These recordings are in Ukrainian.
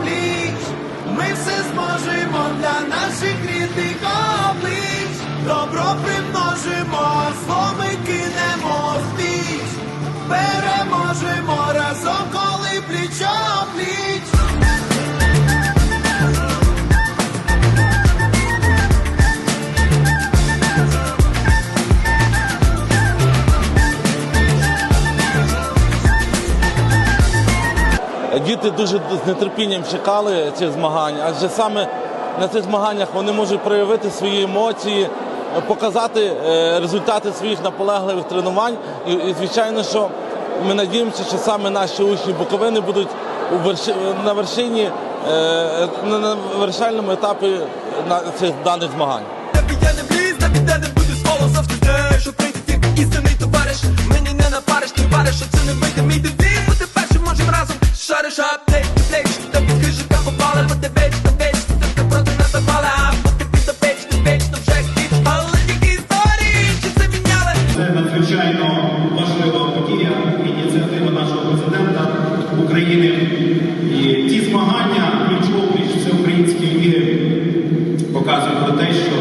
пліч, ми все зможемо для наших рідних облич, добро примножимо словами. Діти дуже з нетерпінням чекали цих змагань, адже саме на цих змаганнях вони можуть проявити свої емоції, показати е, результати своїх наполегливих тренувань. І, звичайно, що ми надіємося, що саме наші учні Буковини будуть на вершині е, на вирішальному етапі на цих даних змагань. Я не вліз, на не буде з голосом що прийде тільки істинний товариш Мені не напариш, ти вариш, що це не вийде Мій девіз, Плеч, ти хижика попали Бо ти вечно, вечно, ти проти нас запали А бо ти підопечно, вечно вже хтіч Але тільки історії, чи це надзвичайно важлива подія, ініціатива нашого президента України. І ті змагання ключові всеукраїнські ліги показують про те, що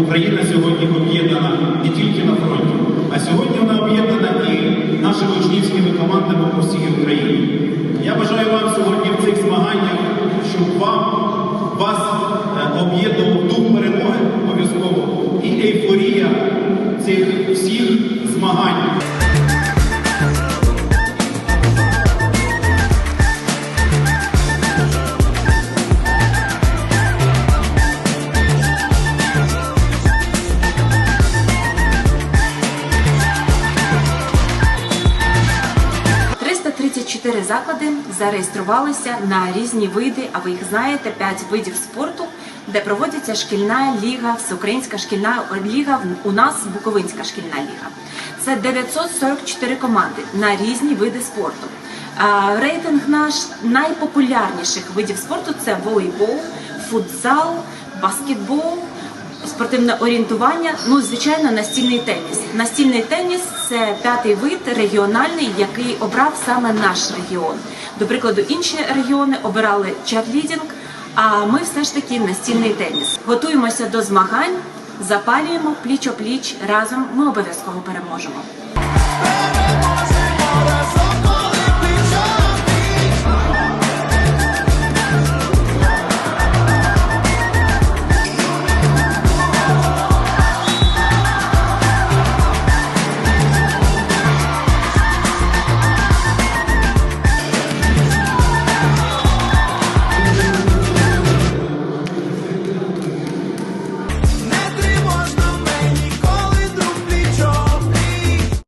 Україна сьогодні об'єднана не тільки на фронті, а сьогодні вона об'єднана і нашими учнівськими командами по всій Україні. Я бажаю вам сьогодні в цих змаганнях, щоб вам вас е, об'єднував дух перемоги обов'язково і ейфорія цих всіх змагань. – 334 заклади зареєструвалися на різні види, а ви їх знаєте, 5 видів спорту, де проводиться шкільна ліга, всеукраїнська шкільна ліга, у нас Буковинська шкільна ліга. Це 944 команди на різні види спорту. Рейтинг наш найпопулярніших видів спорту це волейбол, футзал, баскетбол, спортивне орієнтування, ну звичайно, настільний теніс. Настільний теніс це п'ятий вид регіональний, який обрав саме наш регіон. До прикладу, інші регіони обирали черлідінг, а ми все ж таки настільний теніс. Готуємося до змагань, запалюємо пліч-опліч разом. Ми обов'язково переможемо.